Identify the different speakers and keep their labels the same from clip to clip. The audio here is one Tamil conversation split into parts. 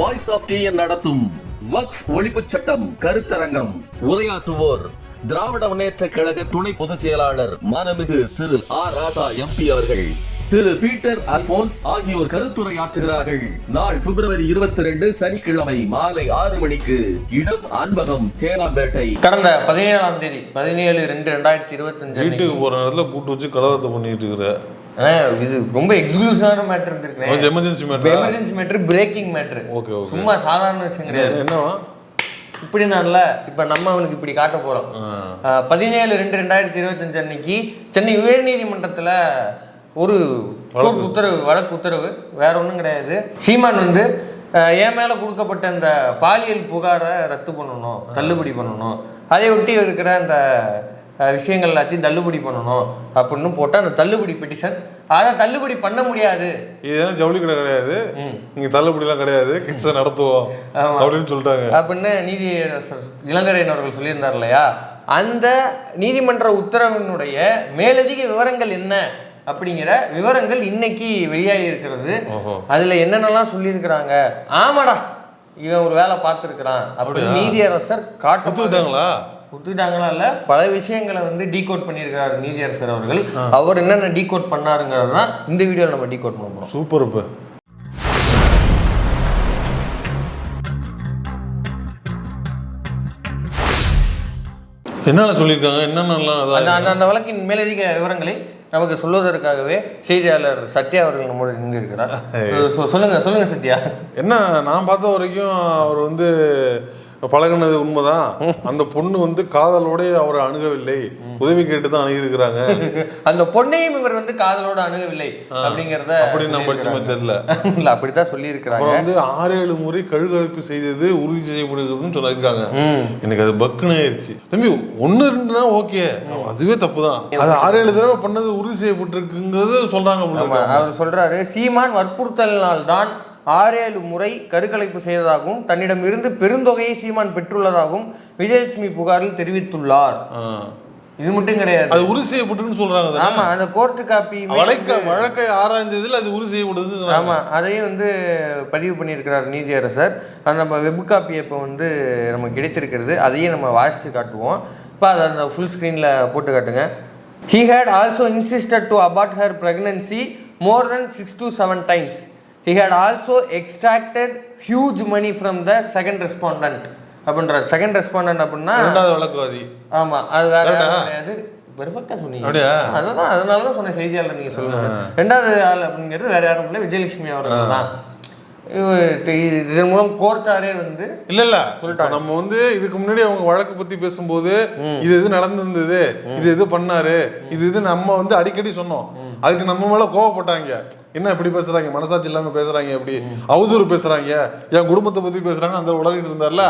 Speaker 1: வாய்ஸ் ஆஃப் டிஎன் நடத்தும் வக்ஃப் ஒழிப்புச் சட்டம் கருத்தரங்கம். உரையாற்றுவோர் திராவிட முன்னேற்ற கழக துணை பொதுச் செயலாளர் மானமிகு திரு ஆர் ராசா எம்பி அவர்கள். திரு பீட்டர் அல்போன்ஸ் ஆகியோர் கருத்துரையாற்றுகிறார்கள். நாள் பிப்ரவரி இருபத்தி ரெண்டு சனிக்கிழமை மாலை ஆறு மணிக்கு இடம் அன்பகம் தேனாம்பேட்டை.
Speaker 2: கடந்த பதினேழாம் தேதி பதினேழு ரெண்டு ரெண்டாயிரத்தி இருபத்தஞ்சு
Speaker 3: வீட்டுக்கு போற நேரத்துல கூட்டு வச்சு கலவரத்தை பண்ணிட்டு இருக்கிற
Speaker 2: இது ரொம்ப எக்ஸ்க்ளூசிவான மேட்டர் இருந்திருக்கேன்.
Speaker 3: கொஞ்சம் emergency matter
Speaker 2: emergency matter breaking matter
Speaker 3: okay okay
Speaker 2: சும்மா சாதாரண விஷயம் கிடையாது.
Speaker 3: என்னவா?
Speaker 2: இப்படி நான்ல இப்ப நம்ம அவனுக்கு இப்படி காட்ட போறோம்.
Speaker 3: ஆ.
Speaker 2: பதினேழு ரெண்டு ரெண்டாயிரத்தி இருபத்தஞ்சு அன்னைக்கு சென்னை உயர்நீதிமன்றத்துல ஒரு கோர்ட் உத்தரவு வழக்கு உத்தரவு. வேற ஒன்றும் கிடையாது. சீமான் வந்து என் மேல கொடுக்கப்பட்ட அந்த பாலியல் புகாரை ரத்து பண்ணணும் தள்ளுபடி பண்ணணும். அதை ஒட்டி இருக்கிற அந்த விஷயங்கள் எல்லாத்தையும் தள்ளுபடி பண்ணணும் அப்படின்னு போட்டு அந்த தள்ளுபடி பெட்டிஷன் அதை தள்ளுபடி பண்ண முடியாது.
Speaker 3: இது என்ன ஜவுளி கடை கிடையாது? நீங்க தள்ளுபடி எல்லாம் கிடையாது. கிட்ஸை நடத்துவோம். அப்படின்னு சொல்லிட்டாங்க.
Speaker 2: அப்படின்னு நீதி இளங்கரையன் அவர்கள் சொல்லியிருந்தார் இல்லையா? அந்த நீதிமன்ற உத்தரவினுடைய மேலதிக விவரங்கள் என்ன அப்படிங்கிற விவரங்கள் இன்னைக்கு வெளியாகி இருக்கிறது. அதுல என்னென்னலாம் சொல்லியிருக்கிறாங்க? ஆமாடா இவன் ஒரு வேலை பார்த்துருக்கிறான் அப்படின்னு நீதியரசர் காட்டு
Speaker 3: ஒத்துக்கிட்டாங்களா
Speaker 2: இல்ல பல விஷயங்களை வந்து டீகோட் பண்ணியிருக்கிறார் நீதியரசர் அவர்கள். அவர் என்னென்ன டீகோட் பண்ணாருங்கிறது தான் இந்த வீடியோவில் நம்ம டீகோட் பண்ண போறோம்.
Speaker 3: சூப்பர் இப்ப என்னென்ன சொல்லியிருக்காங்க? என்னென்னலாம்
Speaker 2: அந்த அந்த வழக்கின் மேலதிக விவரங்களை நமக்கு சொல்வதற்காகவே செய்தியாளர் சத்யா அவர்கள் நம்மோடு நின்றிருக்கிறார் சொல்லுங்க சொல்லுங்க சத்யா.
Speaker 3: என்ன நான் பார்த்த வரைக்கும் அவர் வந்து பழகுனது உண்மைதான். அந்த பொண்ணு வந்து காதலோட அவரை அணுகவில்லை. உதவி கேட்டு தான் அணுகியிருக்கிறாங்க.
Speaker 2: அந்த பொண்ணையும் இவர் வந்து காதலோடு அணுகவில்லை அப்படிங்கிறத
Speaker 3: அப்படின்னு நான் படிச்சுமே தெரியல.
Speaker 2: இல்ல அப்படித்தான் சொல்லி இருக்கிறாங்க
Speaker 3: வந்து ஆறு ஏழு முறை கழுகழிப்பு செய்தது உறுதி செய்யப்படுகிறதுன்னு சொல்லியிருக்காங்க. எனக்கு அது பக்குன்னு ஆயிடுச்சு தம்பி ஒன்று ரெண்டுனா ஓகே. அதுவே தப்பு தான் அது ஆறு ஏழு தடவை பண்ணது உறுதி செய்யப்பட்டிருக்குங்கிறது சொல்றாங்க.
Speaker 2: அவர் சொல்றாரு சீமான் வற்புறுத்தலினால் தான் ஆறேழு முறை கருக்கலைப்பு செய்ததாகவும் தன்னிடமிருந்து பெருந்தொகையை சீமான் பெற்றுள்ளதாகவும் விஜயலட்சுமி புகாரில் தெரிவித்துள்ளார். இது மட்டும் கிடையாது.
Speaker 3: அது உறுதி செய்யப்பட்டுன்னு சொல்றாங்க?
Speaker 2: ஆமா அந்த கோர்ட்டு காப்பி
Speaker 3: வழக்க வழக்கை ஆராய்ந்ததில் அது உறுதி செய்யப்படுது
Speaker 2: ஆமா அதையும் வந்து பதிவு பண்ணியிருக்கிறார் நீதியரசர். அந்த நம்ம வெப் காப்பி இப்போ வந்து நமக்கு கிடைத்திருக்கிறது. அதையும் நம்ம வாசித்து காட்டுவோம். இப்போ அதை அந்த ஃபுல் ஸ்க்ரீனில் போட்டு காட்டுங்க. He had also insisted to abort her pregnancy more then six to seven times he had also extracted huge money from the second respondent அப்படின்றார். செகண்ட் ரெஸ்பாண்டன்ட் அப்படின்னா
Speaker 3: இரண்டாவது வழக்குவாதி.
Speaker 2: ஆமா அது வேற கிடையாது. பெர்ஃபெக்டா சொன்னீங்க? அதுதான் அதனால தான் சொன்ன செய்தியாளர் நீங்க சொல்லுங்க ரெண்டாவது ஆள் அப்படிங்கிறது வேற யாரும் இல்லை. விஜயலட்சுமி அவர்கள் தான். இதன் மூலம் கோர்ட்டாரே வந்து
Speaker 3: இல்ல இல்ல.
Speaker 2: சொல்லிட்டாங்க.
Speaker 3: நம்ம வந்து இதுக்கு முன்னாடி அவங்க வழக்கு பத்தி பேசும்போது இது இது நடந்திருந்தது? இது இது பண்ணாரு? இது இது நம்ம வந்து அடிக்கடி சொன்னோம். அதுக்கு நம்ம மேல கோவப்பட்டாங்க. என்ன இப்படி பேசுறாங்க? மனசாட்சி இல்லாம பேசுறாங்க எப்படி? அவதூறு பேசுறாங்க. என் குடும்பத்தை பத்தி பேசுறாங்க. அந்த உலகிட்டு இருந்தார்ல.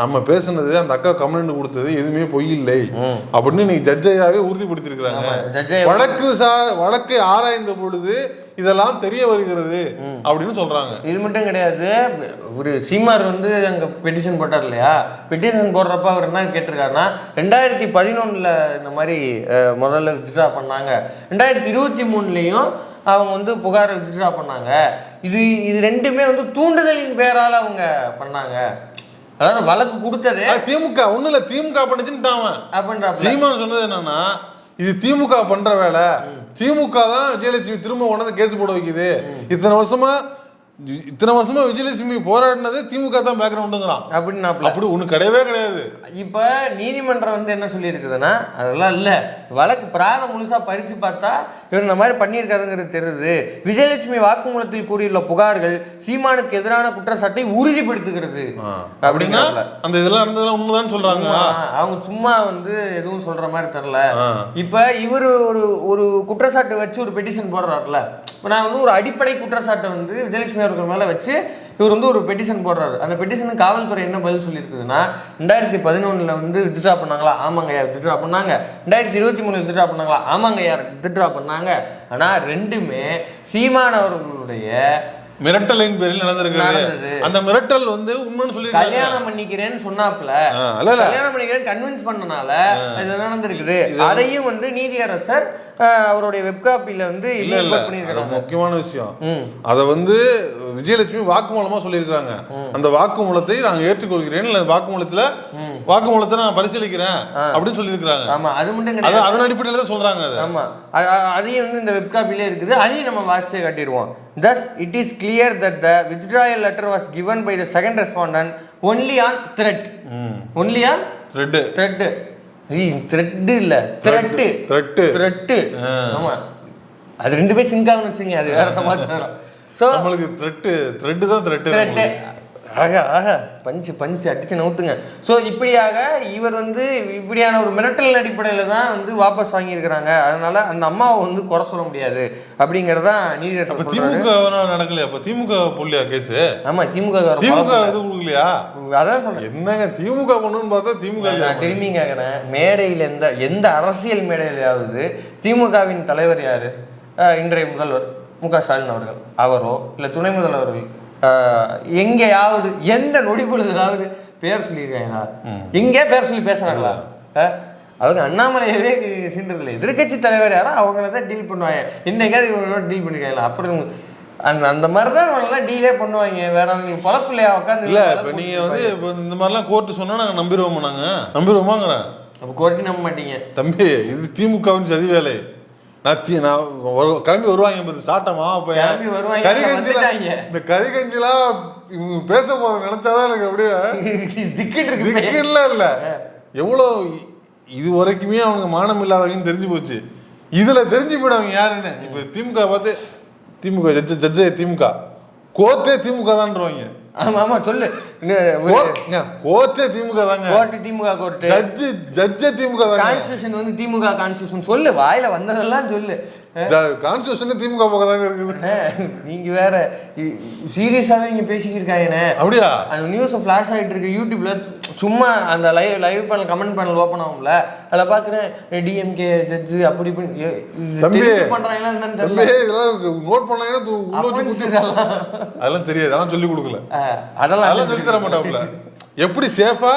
Speaker 3: நம்ம பேசுனது அந்த அக்கா கம்ப்ளைண்ட் கொடுத்தது எதுவுமே பொய் இல்லை. அப்படின்னு நீங்க ஜட்ஜையாவே உறுதிப்படுத்திருக்கிறாங்க வழக்கு சா வழக்கை ஆராய்ந்த பொழுது இதெல்லாம் தெரிய வருகிறது அப்படின்னு சொல்றாங்க.
Speaker 2: இது மட்டும் கிடையாது. ஒரு சீமார் வந்து அங்க பெட்டிஷன் போட்டார் இல்லையா? பெட்டிஷன் போடுறப்ப அவர் என்ன கேட்டிருக்காருன்னா ரெண்டாயிரத்தி பதினொன்னுல இந்த மாதிரி முதல்ல வித்ட்ரா பண்ணாங்க. ரெண்டாயிரத்தி இருபத்தி மூணுலேயும் அவங்க வந்து புகாரை வித்ட்ரா பண்ணாங்க. இது இது ரெண்டுமே வந்து தூண்டுதலின் பேரால அவங்க பண்ணாங்க. அதாவது வழக்கு கொடுத்தது.
Speaker 3: திமுக ஒண்ணு இல்ல திமுக பண்ணுச்சுன்னு அவன்.
Speaker 2: அப்படின்ற
Speaker 3: சீமான் சொன்னது என்னன்னா இது திமுக பண்ற வேலை. திமுக தான் விஜயலட்சுமி திரும்ப உடனே கேஸ் போட வைக்குது. இத்தனை வருஷமா இத்தனை வருஷமா விஜயலட்சுமி போராடினது திமுக தான் பேக்ரவுண்டுங்கிறான்
Speaker 2: அப்படின்னாப்ல.
Speaker 3: அப்படி ஒண்ணு கிடையவே கிடையாது.
Speaker 2: இப்போ நீதிமன்றம் வந்து என்ன சொல்லியிருக்குதுன்னா அதெல்லாம் இல்லை. வழக்கு பிராரம் முழுசா படித்து பார்த்தா இவர் இந்த மாதிரி பண்ணியிருக்காருங்கிறது தெரியுது. விஜயலட்சுமி வாக்குமூலத்தில் கூறியுள்ள புகார்கள் சீமானுக்கு எதிரான குற்றச்சாட்டை உறுதிப்படுத்துகிறது.
Speaker 3: அப்படின்னா. அந்த இதெல்லாம் நடந்ததெல்லாம் உண்மைதான் சொல்றாங்க.
Speaker 2: அவங்க சும்மா வந்து எதுவும் சொல்ற மாதிரி தெரில. இப்போ இவர் ஒரு ஒரு குற்றச்சாட்டு வச்சு ஒரு பெட்டிஷன் போடுறாருல. இப்போ நான் வந்து ஒரு அடிப்படை குற்றச்சாட்டை வந்து விஜயலட்சுமி அவர்கள் மேலே வச்சு இவர் வந்து ஒரு பெட்டிஷன் போடுறாரு. அந்த பெட்டிஷனுக்கு காவல்துறை என்ன பதில் சொல்லியிருக்குதுன்னா ரெண்டாயிரத்தி பதினொன்றில் வந்து வித்ட்ரா பண்ணாங்களா? ஆமாங்க ஐயா வித்ட்ரா பண்ணாங்க. ரெண்டாயிரத்தி இருபத்தி மூணு வித்ட்ரா பண்ணாங்களா? ஆமாங்க ஐயா வித்ட்ரா பண்ணாங்க. ஆனால் ரெண்டுமே சீமானவர்களுடைய
Speaker 3: மிரட்டலின் பேரில் நடந்திருக்கிறது.
Speaker 2: நடந்தது.
Speaker 3: அந்த மிரட்டல் வந்து உண்மைன்னு சொல்லி
Speaker 2: கல்யாணம் பண்ணிக்கிறேன்னு சொன்னாப்ல கல்யாணம் பண்ணிக்கிறேன்னு கன்வின்ஸ் பண்ணனால இது நடந்திருக்குது. அதையும் வந்து நீதியரசர் அஹ், அவருடைய வெப்காப்பில வந்து
Speaker 3: இல்ல இல்ல. முக்கியமான விஷயம். அத வந்து விஜயலட்சுமி வாக்குமூலமா சொல்லியிருக்காங்க அந்த வாக்குமூலத்தை நான் ஏற்றுக்கொள்கிறேன் இல்ல வாக்குமூலத்துல வாக்குமூலத்தை நான் பரிசீலிக்கிறேன் அப்படின்னு சொல்லியிருக்காங்க
Speaker 2: ஆமா அது மட்டும் கிடையாது.
Speaker 3: அதன் அடிப்படையில தான் சொல்றாங்க அது.
Speaker 2: ஆமா. அதையும் வந்து இந்த வெப்காப்பிலே இருக்குது. அதையும் நம்ம வாசிச்சே காட்டிடுவோம். Thus it is clear that the withdrawal letter was given by the second respondent only on threat only on
Speaker 3: threat
Speaker 2: threat threat இல்ல த்ரெட்
Speaker 3: Threat.
Speaker 2: த்ரெட் ஆமா அது ரெண்டு பேர் சிங்க் ஆகணும் வச்சுங்க அது வேற சமாச்சாரம் ஸோ
Speaker 3: நம்மளுக்கு த்ரெட்டு த்ரெட்டு தான் த்ரெட்டு
Speaker 2: த்ரெட்டு ஆகா ஆகா பஞ்சு பஞ்சு அடிச்சு நவுத்துங்க. ஸோ இப்படியாக இவர் வந்து இப்படியான ஒரு மிரட்டல் அடிப்படையில் தான் வந்து வாபஸ் வாங்கியிருக்கிறாங்க. அதனால அந்த அம்மாவை வந்து குறை சொல்ல முடியாது. அப்படிங்கிறதான்
Speaker 3: அப்ப
Speaker 2: சொல்றாரு.
Speaker 3: திமுக நடக்கலையா? அப்ப திமுக புள்ளியா கேஸ்?
Speaker 2: ஆமா திமுக
Speaker 3: திமுக. இது கொடுக்கலையா?
Speaker 2: அதான் சொல்றேன்.
Speaker 3: என்னங்க திமுக பண்ணுன்னு பார்த்தா திமுக இல்லையா?
Speaker 2: நான் திரும்பி கேட்குறேன் மேடையில் எந்த எந்த அரசியல் மேடையிலாவது திமுகவின் தலைவர் யாரு? இன்றைய முதல்வர் மு க ஸ்டாலின் அவர்கள். அவரோ இல்லை துணை முதல்வர்கள் எங்கேயாவது எந்த நொடி பொழுதாவது பேர் சொல்லியிருக்காங்களா? எங்கே பேர் சொல்லி பேசுறாங்களா? அஹ் அவங்க அண்ணாமலையவே சீன்றதில்லை எதிர்க்கட்சி தலைவர் யாரோ அவங்கள தான் டீல் பண்ணுவாங்க. இன்னைக்காவது இவங்களோட டீல் பண்ணிருக்காங்களா? அப்புறம் அந்த அந்த மாதிரி தான் அவங்களெல்லாம் டீலே பண்ணுவாங்க. வேற அவங்களுக்கு பொழப்பு இல்லையா உட்காந்து
Speaker 3: இல்ல இப்ப நீங்க வந்து இப்ப இந்த மாதிரிலாம் கோர்ட்டு சொன்னா நாங்க நம்பிடுவோமா நாங்க? நம்பிடுவோமாங்கிறேன்.
Speaker 2: அப்போ கோர்ட்டு நம்ப மாட்டீங்க.
Speaker 3: தம்பி இது திமுகவின் சதி வேலை. கிளம்பி வருவாங்க பாரு சாட்டமா அப்ப
Speaker 2: கிளம்பி வருவாங்க,
Speaker 3: கறி
Speaker 2: அங்க
Speaker 3: கஞ்சிலாம்
Speaker 2: வந்துட்டாங்க.
Speaker 3: இந்த கறி கஞ்சிலாம் இவங்க பேச போது நினைச்சாதான் எனக்கு அப்படியே
Speaker 2: திக்கிட்டு இருக்கு
Speaker 3: திக்கில்ல இல்ல. எவ்வளோ இது வரைக்குமே அவங்க மானம் இல்லாதவங்கன்னு தெரிஞ்சு போச்சு. இதுல தெரிஞ்சு போயிடுவாங்க யாருன்னு. இப்ப திமுக பார்த்து திமுக ஜட்ஜு ஜட்ஜே திமுக. கோர்ட்டே திமுக தான்றவாங்க
Speaker 2: ஆமா ஆமா சொல்லு.
Speaker 3: கோர்ட்டே திமுக தாங்க.
Speaker 2: கோர்ட்டு திமுக கோர்ட்டு
Speaker 3: ஜட்ஜு ஜட்ஜே திமுக
Speaker 2: கான்ஸ்டியூஷன் வந்து திமுக கான்ஸ்டியூஷன் சொல்லு வாயில வந்ததெல்லாம் சொல்லு.
Speaker 3: கான்ஸ்டியூஷனே திமுக பக்கம் தாங்க இருக்குது.
Speaker 2: நீங்க வேற சீரியஸாவே இங்க பேசிக்கிருக்காங்கண்ணே
Speaker 3: அப்படியா?
Speaker 2: அந்த நியூஸ் ஃபிளாஷ் ஆகிட்டு இருக்கு யூடியூப்ல சும்மா அந்த live live panel comment panel open ஆகும்ல? அதில் பார்க்குறேன் டிஎம்கே ஜட்ஜு அப்படி இப்படி பண்றாங்களா என்னன்னு தெரியல.
Speaker 3: இதெல்லாம் நோட் பண்ணாங்கன்னா. அதெல்லாம் தெரியாது அதெல்லாம் சொல்லி கொடுக்கல.
Speaker 2: அதெல்லாம்
Speaker 3: அதெல்லாம் சொல்லி தர மாட்டாப்புல. எப்படி சேஃபா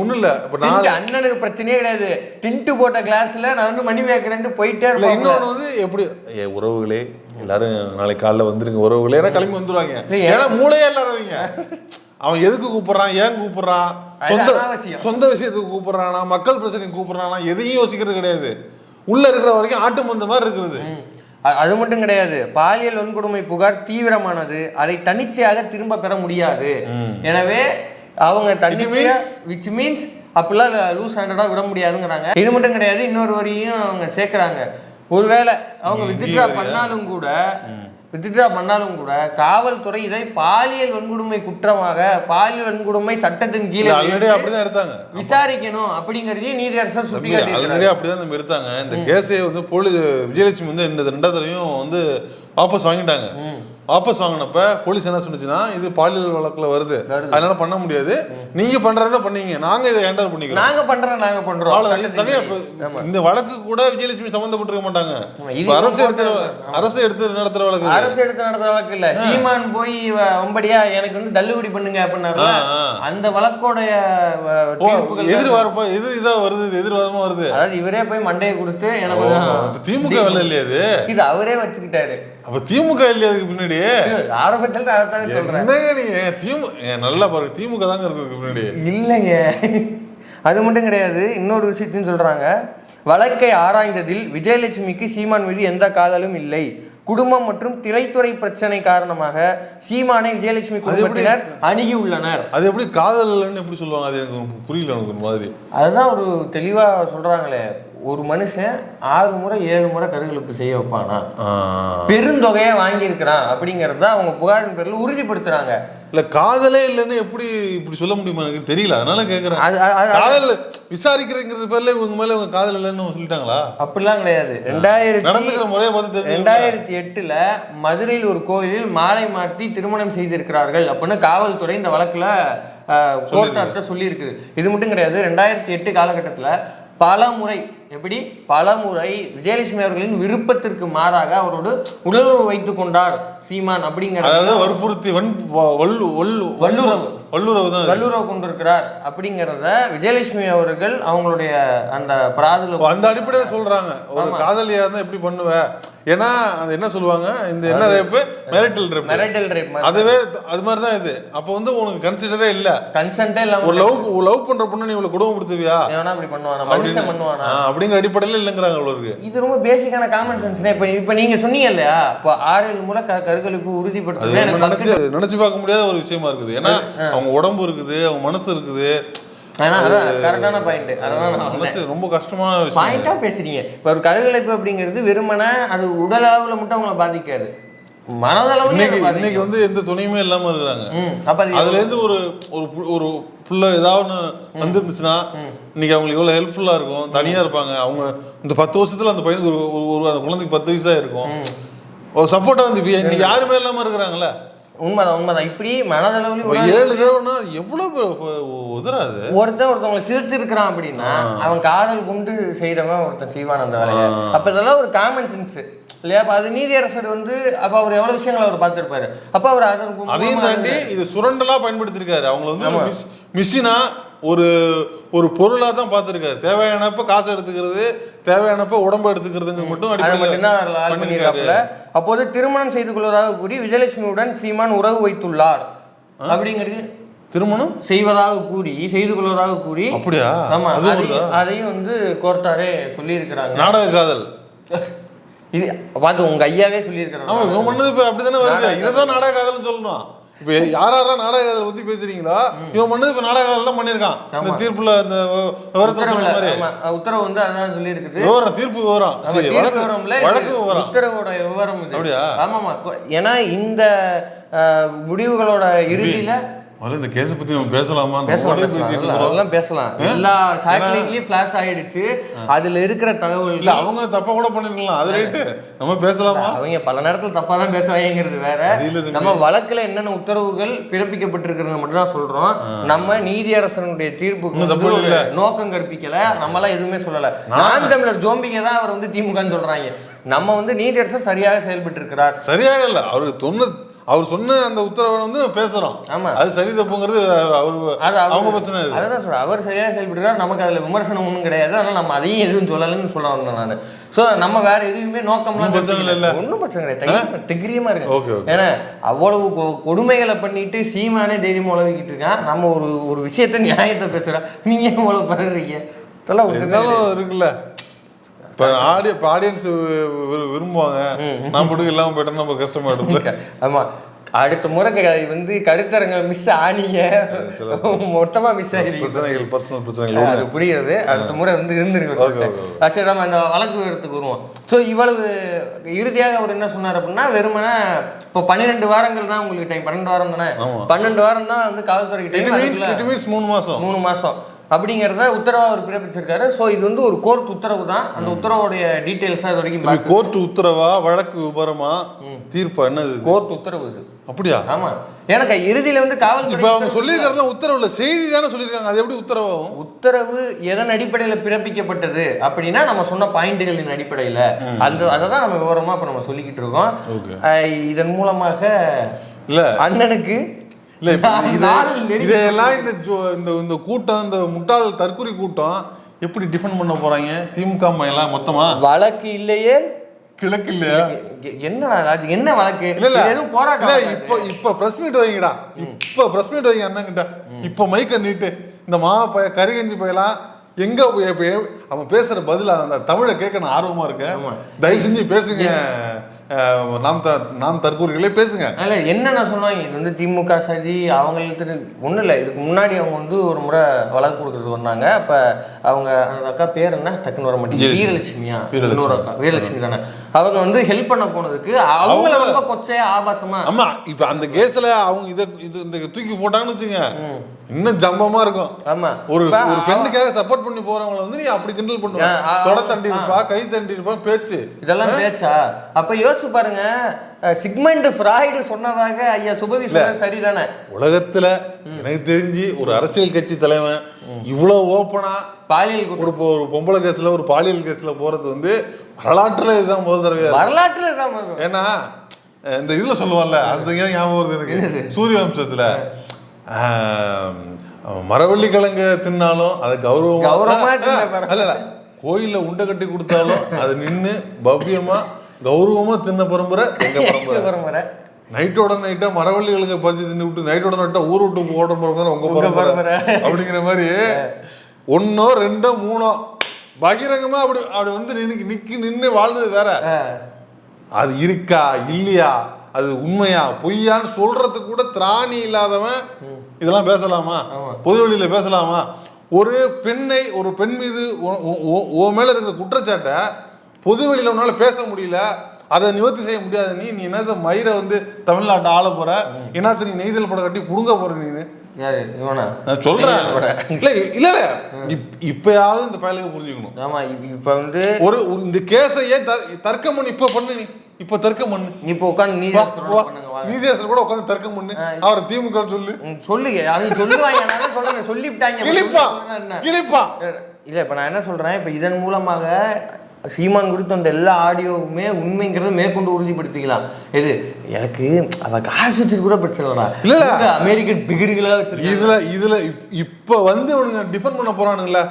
Speaker 3: ஒண்ணும் இல்ல. இப்ப
Speaker 2: டின்ட்டு அண்ணனுக்கு பிரச்சனையே கிடையாது. டின்ட்டு போட்ட கிளாஸ்ல நான் வந்து மணி வைக்கிறேன்ட்டு போயிட்டே இருப்பேன்
Speaker 3: வந்து எப்படி உறவுகளே எல்லாரும் நாளைக்கு காலைல வந்துருங்க. உறவுகளே ஏன்னா கிளம்பி வந்துருவாங்க. ஏன்னா மூளையே இல்லாதவங்க. அவன் எதுக்கு கூப்பிடுறான் ஏன் கூப்பிடுறான்? சொந்த. சொந்த விஷயத்துக்கு கூப்பிடுறானா மக்கள் பிரச்சனைக்கு கூப்பிடுறானா எதையும் யோசிக்கிறது கிடையாது. உள்ள இருக்கிற வரைக்கும் ஆட்டு மந்த மாதிரி இருக்கிறது
Speaker 2: அது மட்டும் கிடையாது. பாலியல் வன்கொடுமை புகார் தீவிரமானது. அதை தன்னிச்சையாக திரும்ப பெற முடியாது. எனவே அவங்க தன்னிச்சையா விச் மீன்ஸ் அப்படிலாம் லூஸ் ஹேண்டடாக விட முடியாதுங்கிறாங்க. இது மட்டும் கிடையாது இன்னொரு வரியும் அவங்க சேர்க்குறாங்க. ஒருவேளை அவங்க வித்ட்ரா பண்ணாலும் கூட வித்ட்ரா பண்ணாலும் கூட காவல்துறை இதை பாலியல் வன்கொடுமை குற்றமாக பாலியல் வன்கொடுமை சட்டத்தின் கீழே
Speaker 3: அப்படிதான் எடுத்தாங்க.
Speaker 2: விசாரிக்கணும் அப்படிங்கிறதையும் நீதியரசர் சுட்டி
Speaker 3: ஆல்ரெடி அப்படிதான் எடுத்தாங்க. இந்த கேஸே வந்து போலீஸ் விஜயலட்சுமி வந்து இந்த ரெண்டாவது வந்து வாபஸ் வாங்கிட்டாங்க. வாபஸ் வாங்கினப்ப போலீஸ் என்ன சொன்னுச்சுன்னா இது பாலியல் வழக்குல வருது. அதனால பண்ண முடியாது. நீங்க பண்றதா பண்ணீங்க. நாங்க இதை ஹேண்டல் பண்ணிக்கிறோம்.
Speaker 2: நாங்க பண்றோம் நாங்க பண்றோம்.
Speaker 3: இந்த வழக்கு கூட விஜயலட்சுமி சம்பந்தப்பட்டிருக்க மாட்டாங்க. அரசு எடுத்து. அரசு எடுத்து நடத்துற வழக்கு.
Speaker 2: அரசு எடுத்து நடத்துற வழக்கு இல்ல. சீமான் போய் வம்படியா எனக்கு வந்து தள்ளுபடி பண்ணுங்க
Speaker 3: ஆ.
Speaker 2: அந்த வழக்கோடைய வ-
Speaker 3: ஓ,
Speaker 2: தீர்ப்புகள்
Speaker 3: எதிர் வரப்ப எதிர் இதா வருது எதிர்வாதமா வருது.
Speaker 2: அதாவது இவரே போய் மண்டையை கொடுத்து எனக்கு
Speaker 3: திமுக வேலை இல்லையா இது?
Speaker 2: அவரே வச்சுக்கிட்டாரு.
Speaker 3: அப்ப திமுக இல்லையா அதுக்கு பின்னாடி?
Speaker 2: ஆரம்பத்துல நான் அதைத்தானே
Speaker 3: நீங்க? திமுக நல்லா பாருங்க. திமுக தாங்க இருக்கு பின்னாடி.
Speaker 2: இல்லைங்க. அது மட்டும் கிடையாது. இன்னொரு விஷயத்தையும் சொல்றாங்க. வழக்கை ஆராய்ந்ததில் விஜயலட்சுமிக்கு சீமான் மீது எந்த காதலும் இல்லை. குடும்பம் மற்றும் திரைத்துறை பிரச்சனை காரணமாக சீமானை விஜயலட்சுமி குடும்பத்தினர் அணுகி உள்ளனர்.
Speaker 3: அது எப்படி காதல் இல்லைன்னு எப்படி சொல்லுவாங்க? அது எனக்கு புரியல எனக்கு ஒரு மாதிரி.
Speaker 2: அதுதான் ஒரு தெளிவா சொல்றாங்களே. ஒரு மனுஷன் ஆறு முறை ஏழு முறை கருகலப்பு செய்ய வைப்பானா. பெருந்தொகையை வாங்கியிருக்கிறான் அப்படிங்கறத அவங்க புகாரின் பேர்ல உறுதிப்படுத்துறாங்க.
Speaker 3: இல்ல காதலே இல்லைன்னு எப்படி இப்படி சொல்ல முடியுமா? எனக்கு தெரியல அதனால
Speaker 2: அது-
Speaker 3: காதல் விசாரிக்கிறேங்கிறது பேர்ல இவங்க மேல இவங்க காதல் இல்லைன்னு சொல்லிட்டாங்களா?
Speaker 2: அப்படிலாம் கிடையாது. ரெண்டாயிரத்தி
Speaker 3: நடந்துக்கிற முறையை பார்த்து
Speaker 2: ரெண்டாயிரத்தி எட்டுல மதுரையில் ஒரு கோயிலில் மாலை மாற்றி திருமணம் செய்திருக்கிறார்கள் அப்படின்னு காவல்துறை இந்த வழக்குல கோர்ட்டார்ட்ட சொல்லியிருக்குது இது மட்டும் கிடையாது ரெண்டாயிரத்தி எட்டு காலகட்டத்துல பல முறை எப்படி? பலமுறை விஜயலட்சுமி அவர்களின் விருப்பத்திற்கு மாறாக அவரோடு உடலுறவு வைத்துக் கொண்டார் சீமான் அப்படிங்கிற
Speaker 3: அதாவது வற்புறுத்தி
Speaker 2: வல்லுறவு.
Speaker 3: வல்லுறவு தான்.
Speaker 2: வல்லுறவு கொண்டிருக்கிறார் அப்படிங்கிறத விஜயலட்சுமி அவர்கள் அவங்களுடைய அந்த பிராதுல
Speaker 3: அந்த அடிப்படையில சொல்றாங்க. ஒரு காதலியா இருந்தா எப்படி பண்ணுவ? ஏன்னா அது என்ன சொல்லுவாங்க? இந்த என்ன rape marital rape
Speaker 2: marital rape
Speaker 3: அதுவே அது மாதிரி தான் இது. அப்போ வந்து உனக்கு கன்சிடரே இல்ல.
Speaker 2: கன்சென்ட்டே இல்லாம
Speaker 3: ஒரு லவ் லவ் பண்ற பொண்ணு நீ இவ்வளவு குடும்பப்படுத்துவியா
Speaker 2: எவனா அப்படி பண்ணுவானா? மனுஷன் பண்ணுவானா?
Speaker 3: அப்படிங்கிற அடிப்படையில இல்லைங்கிறாங்க அவ்வளவு இருக்கு
Speaker 2: இது ரொம்ப பேசிக்கான காமன் சென்ஸ்னே இப்போ இப்போ நீங்க சொன்னீங்க இல்லையா? இப்போ முறை க கருக்கழிப்பு உறுதிப்படுத்துறது எனக்கு
Speaker 3: நினைச்சு பார்க்க முடியாத ஒரு விஷயமா இருக்குது. ஏன்னா அவங்க உடம்பு இருக்குது அவங்க மனசு இருக்குது.
Speaker 2: கரெக்டான பாயிண்ட் அதான்
Speaker 3: ரொம்ப கஷ்டமான
Speaker 2: பாயிண்டா பேசுறீங்க. இப்போ ஒரு கருக்கலைப்பு அப்படிங்கிறது வெறுமனே அது உடல் அளவுல மட்டும் அவங்கள பாதிக்காது. மனதளவுல
Speaker 3: இன்னைக்கு வந்து எந்த துணையுமே இல்லாம
Speaker 2: அது
Speaker 3: அதுல இருந்து ஒரு ஒரு புள்ள ஏதாவது வந்துருந்துச்சுன்னா இன்னைக்கு அவங்களுக்கு எவ்வளவு ஹெல்ப்ஃபுல்லா இருக்கும் தனியா இருப்பாங்க. அவங்க இந்த பத்து வருஷத்துல அந்த பையனுக்கு ஒரு ஒரு- அந்த குழந்தைக்கு பத்து வயசா இருக்கும். ஒரு சப்போர்ட்டா வந்து இன்னைக்கு யாருமே இல்லாம இருக்கிறாங்கல்ல?
Speaker 2: உண்மைதான் உண்மைதான். இப்படி உடல்
Speaker 3: ஏழு தடவைனா எவ்வளவு உதறாது?
Speaker 2: ஒருத்தன் ஒருத்தவங்களை சிரிச்சிருக்கிறான் அப்படின்னா அவன் காதல் கொண்டு செய்யறவன் ஒருத்தன் செய்வான் அந்த வேலையை. அப்ப இதெல்லாம் ஒரு காமன் சென்ஸ் இல்லையா? அப்ப அது நீதியரசர் வந்து அப்ப அவர் எவ்வளவு விஷயங்களை அவர் பார்த்திருப்பாரு. அப்ப அவர்
Speaker 3: அதையும் தாண்டி இது சுரண்டலா பயன்படுத்திருக்காரு. அவங்கள வந்து மிஷினா ஒரு ஒரு பொருளா தான் பார்த்திருக்காரு. தேவையானப்ப காசு எடுத்துக்கிறது தேவையானப்ப உடம்பு எடுத்துக்கிறதுங்க மட்டும் அடிப்படையில
Speaker 2: அப்போது திருமணம் செய்து கொள்வதாக கூறி விஜயலட்சுமியுடன் சீமான் உறவு வைத்துள்ளார். அப்படிங்கிறது
Speaker 3: திருமணம்?
Speaker 2: செய்வதாக கூறி செய்து கொள்வதாக கூறி
Speaker 3: அப்படியா?
Speaker 2: ஆமா
Speaker 3: அது
Speaker 2: அதையும் வந்து கோர்ட்டாரே சொல்லியிருக்கிறாங்க.
Speaker 3: நாடக காதல்.
Speaker 2: இது பார்த்து உங்க ஐயாவே சொல்லியிருக்கிறாங்க.
Speaker 3: ஆமா இவன் பண்ணது இப்ப வருது? இதைதான் நாடக காதல்னு சொல்லணும். இப்ப யார் யாரா நாடக காதல் பத்தி பேசுறீங்களோ? இவன் பண்ணது இப்ப நாடக காதல் தான் பண்ணிருக்கான் இந்த தீர்ப்புல இந்த வ- விவரத்தை சொன்ன மாதிரி.
Speaker 2: உத்தரவு வந்து அதான் சொல்லியிருக்குது.
Speaker 3: விவரம் தீர்ப்பு விவரம். சரி, வழக்கு வழக்கு
Speaker 2: இது
Speaker 3: விவரம்.
Speaker 2: உத்தரவோட விவரம்
Speaker 3: அப்படியா?
Speaker 2: ஆமாமா. ஏன்னா இந்த முடிவுகளோட இறுதியில
Speaker 3: முதல்ல இந்த கேஸை பத்தி நம்ம பேசலாமா
Speaker 2: பேசலாம். அதெல்லாம் பேசலாம். எல்லா சேட்டலைட்லயும் ஃபிளாஷ் ஆயிடுச்சு. அதுல இருக்கிற
Speaker 3: இல்ல
Speaker 2: தகவல்
Speaker 3: அவங்க தப்பா கூட பண்ணிருக்கலாம். அது ரைட்டு. நம்ம பேசலாமா?
Speaker 2: அவங்க பல நேரத்துல தப்பா தான் பேசுவாங்கிறது வேற.
Speaker 3: இல்ல.
Speaker 2: நம்ம வழக்குல என்னென்ன உத்தரவுகள் பிறப்பிக்கப்பட்டிருக்கிறத மட்டும் தான் சொல்றோம். நம்ம நீதியரசனுடைய தீர்ப்புக்கு
Speaker 3: இல்ல.
Speaker 2: நோக்கம் கற்பிக்கல. நம்மளாம் எதுவுமே சொல்லல. நான் தமிழர் ஜோம்பிங்க தான் அவர் வந்து திமுகன்னு சொல்றாங்க. நம்ம வந்து நீதியரசர் சரியாக செயல்பட்டு இருக்கிறார்
Speaker 3: சரியாக இல்ல. அவருக்கு சொன்ன அவர் சொன்ன அந்த உத்தரவை வந்து பேசுறோம்.
Speaker 2: ஆமா.
Speaker 3: அது சரி தப்புங்கிறது அவர் அவங்க பிரச்சனை
Speaker 2: அதான் சொல்றேன். அவர் சரியாக செயல்படுறார் நமக்கு அதுல விமர்சனம் ஒன்றும் கிடையாது. அதனால நம்ம அதையும் எதுவும் சொல்லலைன்னு சொல்ல வந்தேன் நான். ஸோ நம்ம வேற எதுவுமே நோக்கம்லாம்
Speaker 3: பிரச்சனை இல்ல.
Speaker 2: ஒன்றும் பிரச்சனை கிடையாது. தைரியமா இருக்கு ஏன்னா அவ்வளவு கொடுமைகளை பண்ணிட்டு சீமானே தைரியமா உழவிக்கிட்டு இருக்கான். நம்ம ஒரு ஒரு விஷயத்த நியாயத்தை பேசுறோம் நீங்க ஏன் இவ்வளவு பண்றீங்க இதெல்லாம்
Speaker 3: இருக்குல்ல. இப்ப ஆடிய இப்ப ஆடியன்ஸ் விரும்புவாங்க. நான் போட்டு இல்லாம போயிட்டா நம்ம கஷ்டமா எடுப்போம்
Speaker 2: கிடையாது. ஆமா. அடுத்த முறை வந்து கருத்தரங்க மிஸ் ஆனீங்க. மொத்தமா மிஸ் ஆகிறீங்க
Speaker 3: பிரச்சனைகள் பர்சனல் பிரச்சனைகள்
Speaker 2: அது புரியுது அடுத்த முறை வந்து இருந்திருக்கு சரி நம்ம அந்த வழக்கு விவரத்துக்கு வருவோம். ஸோ இவ்வளவு இறுதியாக அவர் என்ன சொன்னார் அப்படின்னா வெறுமனே இப்போ பன்னிரெண்டு வாரங்கள் தான் உங்களுக்கு டைம் பன்னெண்டு வாரம் தானே. பன்னெண்டு வாரம் தான் வந்து காவல்துறைக்கு டைம்
Speaker 3: மூணு மாசம்.
Speaker 2: மூணு மாசம். அப்படிங்கிறத உத்தரவா அவர் பிறப்பிச்சிருக்காரு. ஸோ இது வந்து ஒரு கோர்ட் உத்தரவு தான். அந்த உத்தரவுடைய டீட்டெயில்ஸ் இது வரைக்கும்
Speaker 3: கோர்ட் உத்தரவா வழக்கு விபரமா? தீர்ப்பா என்னது?
Speaker 2: கோர்ட் உத்தரவு இது.
Speaker 3: அப்படியா?
Speaker 2: ஆமா. எனக்கு இறுதியில வந்து காவல்துறை
Speaker 3: இப்ப அவங்க சொல்லியிருக்கிறதுலாம் உத்தரவு இல்ல. செய்தி தானே சொல்லியிருக்காங்க. அது எப்படி உத்தரவாகும்?
Speaker 2: உத்தரவு எதன் அடிப்படையில் பிறப்பிக்கப்பட்டது அப்படின்னா நம்ம சொன்ன பாயிண்ட்டுகளின் அடிப்படையில். அந்த அதை தான் நம்ம விவரமா இப்போ நம்ம சொல்லிக்கிட்டு இருக்கோம். இதன் மூலமாக
Speaker 3: இல்ல.
Speaker 2: அண்ணனுக்கு
Speaker 3: இல்ல இதையெல்லாம் இந்த இந்த இந்த கூட்டம் இந்த முட்டாள் தற்குறி கூட்டம் எப்படி டிஃபெண்ட் பண்ண போறாங்க? திமுக எல்லாம் மொத்தமா?
Speaker 2: வழக்கு இல்லையே.
Speaker 3: கிழக்கு இல்லையா?
Speaker 2: என்ன ராஜ் என்ன வழக்கு?
Speaker 3: இல்ல இல்ல.
Speaker 2: எதுவும் போராட்டம்.
Speaker 3: இப்ப இப்ப பிரஸ் மீட் வைங்கடா. இப்ப பிரஸ் மீட் வைங்க அண்ணன் கிட்ட இப்ப மைக்க நீட்டு. இந்த மா பய கரிகஞ்சி பயலாம் எங்க அவன் பேசுற பதில அந்த தமிழை கேட்க நான் ஆர்வமா இருக்கேன். தயவு செஞ்சு பேசுங்க. நாம் த நாம் தற்கூறிகளே பேசுங்க.
Speaker 2: இல்ல என்னென்ன சொன்னாங்க? இது வந்து திமுக சதி அவங்களுக்கு ஒன்றும் இல்லை. இதுக்கு முன்னாடி அவங்க வந்து ஒரு முறை வழக்கு கொடுக்கறது வந்தாங்க. அப்போ அவங்க அந்த அக்கா பேர் என்ன? டக்குன்னு வர மாட்டேங்குது. வீரலட்சுமியா?
Speaker 3: வீரலட்சுமி.
Speaker 2: இன்னொரு அக்கா. வீரலட்சுமி தானே. அவங்க வந்து ஹெல்ப் பண்ண போனதுக்கு அவங்கள ரொம்ப கொச்சையா ஆபாசமா
Speaker 3: ஆமா இப்ப அந்த கேஸ்ல அவங்க இத இது இந்த தூக்கி போட்டாங்கன்னு வச்சுங்க இன்னும் ஜம்பமா இருக்கும்.
Speaker 2: ஆமா.
Speaker 3: ஒரு ஒரு பெண்ணுக்காக சப்போர்ட் பண்ணி போறவங்கள வந்து நீ அப்படி கிண்டல் பண்ணுவ. தொட. தண்டி இருப்பா கை தண்டி இருப்பா பேச்சு.
Speaker 2: இதெல்லாம் பேச்சா? அப்ப யோசிச்சு பாருங்க. சிக்மெண்ட் ஃப்ராய்டு சொன்னதாக ஐயா சுபவி சரிதானே?
Speaker 3: உலகத்துல எனக்கு தெரிஞ்சு ஒரு அரசியல் கட்சி தலைவன் இவ்வளவு ஓப்பனா
Speaker 2: பாலியல்
Speaker 3: ஒரு ஒரு பொம்பளை கேஸ்ல ஒரு பாலியல் கேஸ்ல போறது வந்து வரலாற்றுல இதுதான் முதல் தடவை
Speaker 2: வரலாற்றுல தான்.
Speaker 3: ஏன்னா இந்த இதுல சொல்லுவான்ல அந்த ஏன் ஞாபகம் வருது எனக்கு? சூரிய வம்சத்துல மரவள்ளி கிழங்கு தின்னாலும் அதை கௌரவமா. இல்ல இல்ல. கோயில்ல உண்டை கட்டி கொடுத்தாலும் அது நின்னு பவ்யமா கௌரவமா தின்ன பரம்பரை எங்க பரம்பரை? நைட்டோட நைட்டா மரவள்ளி கிழங்கு பறிச்சு தின்னு விட்டு நைட்டோட நைட்டா ஊர் விட்டு ஓடுற பரம்பரை உங்க பரம்பரை. அப்படிங்கிற மாதிரி ஒன்னோ ரெண்டோ மூணோ பகிரங்கமா அப்படி அப்படி வந்து நின்னு நிக்கி நின்னு வாழ்ந்தது வேற. அது இருக்கா? இல்லையா? அது உண்மையா பொய்யான்னு சொல்றதுக்கு கூட திராணி இல்லாதவன் இதெல்லாம் பேசலாமா. பொது வழியில பேசலாமா? ஒரு பெண்ணை ஒரு பெண் மீது உன் மேல இருக்கிற குற்றச்சாட்டை பொது வெளியில உன்னால பேச முடியல அதை நிவர்த்தி செய்ய முடியாது நீ நீ என்னத்த மயிரை வந்து தமிழ்நாட்டை ஆள போற? என்னத்த நீ நெய்தல் படம் கட்டி புடுங்க போற நான்? சொல்றேன். இல்ல இல்ல இல்ல. இப்- இப்பயாவது இந்த பயலுக்கு புரிஞ்சுக்கணும்.
Speaker 2: ஆமா இப்ப- வந்து
Speaker 3: ஒரு இந்த கேஸை ஏன் த- தர்க்கம் பண்ணு இப்ப பண்ணு நீ. இப்ப தர்க்கம் பண்ணு
Speaker 2: இப்ப உட்காந்து நீதி
Speaker 3: வா,
Speaker 2: அரசரோட
Speaker 3: வா.
Speaker 2: பண்ணுங்க வாங்க.
Speaker 3: நீதியரசர் கூட உட்காந்து தர்க்கம் பண்ணு அவரை திமுக சொல்லு.
Speaker 2: சொல்லுங்க. அவங்க சொல்லுவாங்க. சொல்றேன் சொல்லிவிட்டாங்க.
Speaker 3: கிளிப்பா? கிளிப்பா
Speaker 2: இல்ல இப்ப நான் என்ன சொல்றேன்? இப்ப இதன் மூலமாக சீமான் கொடுத்த அந்த எல்லா ஆடியோவுமே உண்மைங்கிறத மேற்கொண்டு உறுதிப்படுத்திக்கலாம். இது எனக்கு அவ காசு வச்சிருக்க கூட பிரச்சனை இல்லடா
Speaker 3: இல்ல,
Speaker 2: அமெரிக்கன் பிகிர்களா வச்சிருக்காங்க.
Speaker 3: இதுல இதுல இப்- இப்ப வந்து இவனுங்க டிஃபெண்ட் பண்ண போறானுங்களா?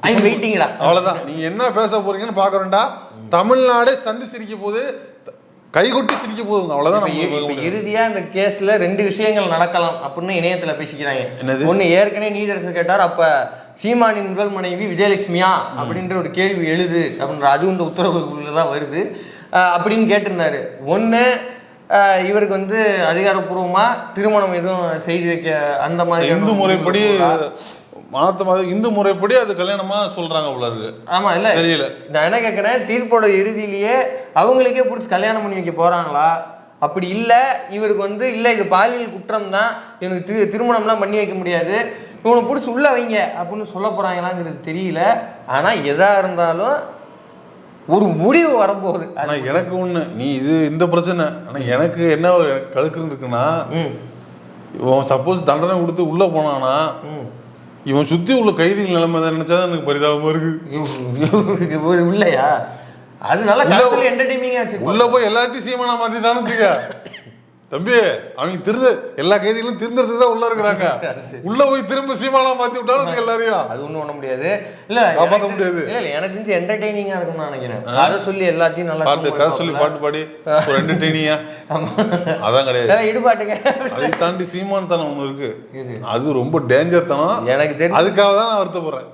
Speaker 2: ஐ வெயிட்டிங்கடா
Speaker 3: அவ்வளவுதான். நீங்க என்ன பேச போறீங்கன்னு பாக்குறோம்டா தமிழ்நாடே சந்தி சிரிக்க போகுது. கைகொட்டி சிரிக்க போகுதுங்க அவ்வளவுதான்
Speaker 2: இப்ப இ- இப்ப
Speaker 3: நம்ம
Speaker 2: இறுதியா இந்த கேஸ்ல ரெண்டு விஷயங்கள் நடக்கலாம் அப்படின்னு இணையத்துல பேசிக்கிறாங்க.
Speaker 3: என்னது?
Speaker 2: ஒண்ணு ஏற்கனவே நீதரசர் கேட்டார் அப்ப சீமானின் முதல் மனைவி விஜயலட்சுமியா அப்படின்ற ஒரு கேள்வி எழுது அப்படின்ற அதுவும் இந்த உத்தரவுக்குள்ள தான் வருது அப்படின்னு கேட்டிருந்தாரு. ஒண்ணு அஹ் இவருக்கு வந்து அதிகாரப்பூர்வமா திருமணம் எதுவும் செய்து வைக்க அந்த மாதிரி
Speaker 3: இந்து முறைப்படி மாத்த மாத இந்து முறைப்படி அது கல்யாணமா சொல்றாங்க போல இருக்கு.
Speaker 2: ஆமா இல்ல.
Speaker 3: தெரியல.
Speaker 2: நான் என்ன கேட்குறேன் தீர்ப்போட இறுதியிலேயே அவங்களுக்கே பிடிச்சி கல்யாணம் பண்ணி வைக்க போறாங்களா? அப்படி இல்லை. இவருக்கு வந்து இல்லை இது பாலியல் குற்றம் தான் இவனுக்கு திரு திருமணம்லாம் பண்ணி வைக்க முடியாது. இவனை பிடிச்சி உள்ள வைங்க அப்படின்னு சொல்ல போறாங்களாங்கிறது தெரியல. ஆனா எதா இருந்தாலும் ஒரு முடிவு வரப்போகுது. அது-
Speaker 3: ஆனா எனக்கு ஒண்ணு நீ இது இந்த பிரச்சனை. ஆனா எனக்கு என்ன கழுக்குன்னு இருக்குன்னா
Speaker 2: ம்.
Speaker 3: இவன் சப்போஸ் தண்டனை கொடுத்து உள்ள போனானா
Speaker 2: ம்.
Speaker 3: இவன் சுத்தி உள்ள கைதிகள் நிலைமை தான் நினைச்சா எனக்கு பரிதாபமா இருக்கு.
Speaker 2: இவ- இல்லையா? அது நல்லா என்டர்டைனிங்காக
Speaker 3: உள்ள போய் எல்லாத்தையும் சீமானா மாத்திட்டான்னு வச்சுக்க. தம்பி அவங்க திருந்து எல்லா கைதிகளும் திருந்துறதுக்கு தான் உள்ள இருக்கிறாங்க. உள்ள போய் திரும்ப சீமானா மாத்தி விட்டாலும் எல்லாரையும்.
Speaker 2: அது ஒண்ணும் பண்ண முடியாது. இல்ல எனக்கு-
Speaker 3: முடியாது.
Speaker 2: இல்ல எனக்கு தெரிஞ்சு என்டர்டைனிங்கா இருக்கும்னு நான் நினைக்கிறேன். அதை சொல்லி எல்லாத்தையும் நல்லா
Speaker 3: பாட்டு கதை சொல்லி. பாட்டு பாடி ஒரு என்டர்டெய்னியா
Speaker 2: ஆமா.
Speaker 3: அதான் கிடையாது.
Speaker 2: இடுபாட்டுங்க.
Speaker 3: அதை தாண்டி சீமான் தனம் ஒண்ணு இருக்கு. அது ரொம்ப டேஞ்சர் தனம்.
Speaker 2: எனக்கு தெரிஞ்சு
Speaker 3: அதுக்காக தான் நான் வருத்தப்படுறேன்.